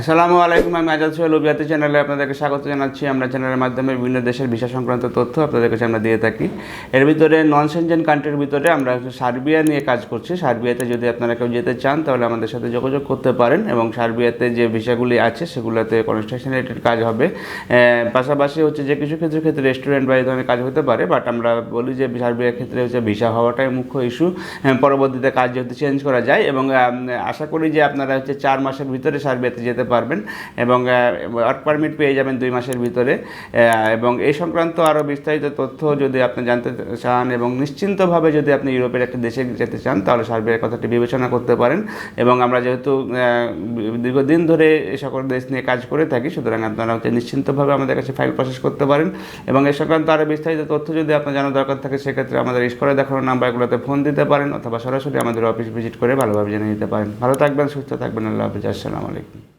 আসসালামু আলাইকুম, আমি আজাদ সোহেল অভিয়াতি চ্যানেলে আপনাদেরকে স্বাগত জানাচ্ছি। আমরা চ্যানেলের মাধ্যমে বিভিন্ন দেশের ভিসা সংক্রান্ত তথ্য আপনাদের কাছে আমরা দিয়ে থাকি। এর ভিতরে নন সেনজেন কান্ট্রির ভিতরে আমরা সার্বিয়া নিয়ে কাজ করছি। সার্বিয়াতে যদি আপনারা কেউ যেতে চান, তাহলে আমাদের সাথে যোগাযোগ করতে পারেন এবং সার্বিয়াতে যে ভিসাগুলি আছে, সেগুলোতে কনস্ট্রাকশন রিলেটেড কাজ হবে। পাশাপাশি হচ্ছে যে কিছু ক্ষেত্রে ক্ষেত্রে রেস্টুরেন্ট বা এই ধরনের কাজ হতে পারে, বাট আমরা বলি যে সার্বিয়ার ক্ষেত্রে হচ্ছে ভিসা হওয়াটাই মুখ্য ইস্যু। পরবর্তীতে কাজ যেহেতু চেঞ্জ করা যায় এবং আশা করি যে আপনারা হচ্ছে চার মাসের ভিতরে সার্বিয়াতে যেতে পারবেন এবং ওয়ার্ক পারমিট পেয়ে যাবেন দুই মাসের ভিতরে। এবং এই সংক্রান্ত আরও বিস্তারিত তথ্য যদি আপনি জানতে চান এবং নিশ্চিন্তভাবে যদি আপনি ইউরোপের একটা দেশে যেতে চান, তাহলে সার্বিয়ার কথাটি বিবেচনা করতে পারেন। এবং আমরা যেহেতু দীর্ঘদিন ধরে এই সকল দেশ নিয়ে কাজ করে থাকি, সুতরাং আপনারা হচ্ছে নিশ্চিন্তভাবে আমাদের কাছে ফাইল প্রসেস করতে পারেন। এবং এই সংক্রান্ত আরও বিস্তারিত তথ্য যদি আপনার জানার দরকার থাকে, সেক্ষেত্রে আমাদের স্কোরে দেখানো নাম্বারগুলোতে ফোন দিতে পারেন, অথবা সরাসরি আমাদের অফিস ভিজিট করে ভালোভাবে জেনে নিতে পারেন। ভালো থাকবেন, সুস্থ থাকবেন, আল্লাহ হাফিজ, আসসালামু আলাইকুম।